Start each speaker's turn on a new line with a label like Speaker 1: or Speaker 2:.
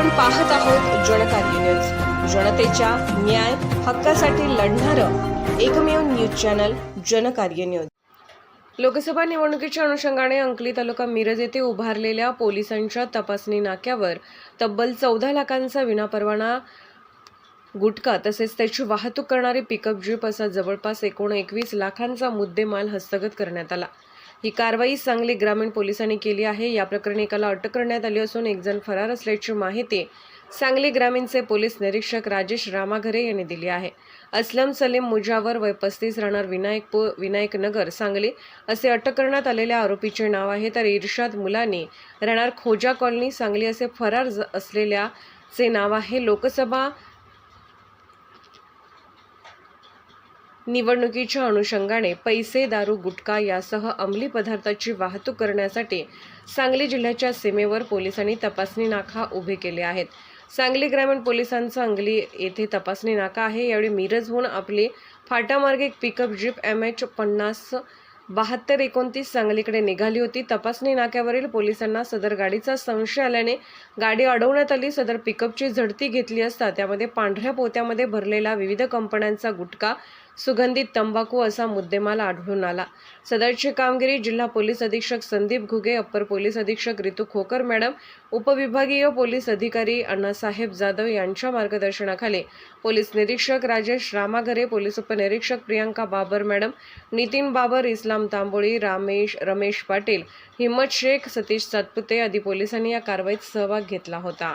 Speaker 1: आपण पाहत आहोत जनकार्य न्यूज. जनतेच्या न्याय हक्कासाठी लढणारं एकमेव news channel Janakarya news. Lok Sabha निवडणुकीच्या अनुषंगाने अंकली तालुका मिरज येथे उभारलेल्या पोलिसांच्या तपासणी नाक्यावर तब्बल चौदा लाखांचा विनापरवाना गुटखा तसेच त्याची वाहतूक करणारी पिकअप जीप असा जवळपास एकूण एकवीस लाखांचा मुद्देमाल हस्तगत करण्यात आला. ही कारवाई सांगली ग्रामीण पोलिसांनी केली आहे. या प्रकरणी एकाला अटक करण्यात आली असून एक जण फरार असल्याची माहिती सांगली ग्रामीणचे पोलीस निरीक्षक राजेश रामाघरे यांनी दिली आहे. असलम सलीम मुजावर वय पस्तीस राहणार विनायक विनायक नगर सांगली असे अटक करण्यात आलेल्या आरोपीचे नाव आहे. तर इर्शाद मुलानी राहणार खोजा कॉलनी सांगली असे फरार ज- असलेल्याचे नाव आहे. लोकसभा निवडणुकीच्या अनुषंगाने पैसे दारू गुटखा यासह अंमली पदार्थाची वाहतूक करण्यासाठी सांगली जिल्ह्याच्या सीमेवर पोलिसांनी तपासणी नाका उभे केले आहेत. सांगली ग्रामीण पोलिसांचा अंगली येथे तपासणी नाका आहे. यावेळी मिरजहून आपली फाटामार्गे एक पिकअप जीप एम एच पन्नास बहात्तर एकोणतीस सांगलीकडे निघाली होती. तपासणी नाक्यावरील पोलिसांना सदर गाडीचा संशय आल्याने गाडी अडवण्यात आली. सदर पिकअपची झडती घेतली असता त्यामध्ये पांढऱ्या पोत्यामध्ये भरलेला विविध कंपन्यांचा गुटखा सुगंधित तंबाखू असा मुद्देमाल आढळून आला. सदरची कामगिरी जिल्हा पोलीस अधीक्षक संदीप घुगे अप्पर पोलीस अधीक्षक रितू खोकर मॅडम उपविभागीय पोलीस अधिकारी अण्णासाहेब जाधव यांच्या मार्गदर्शनाखाली. पोलीस निरीक्षक राजेश रामाघरे पोलीस उपनिरीक्षक प्रियांका बाबर मॅडम नितीन बाबर इस्लाम तांबोळी रामेश रमेश पाटील हिम्मत शेख सतीश सातपुते आदी पोलिसांनी या कारवाईत सहभाग घेतला होता.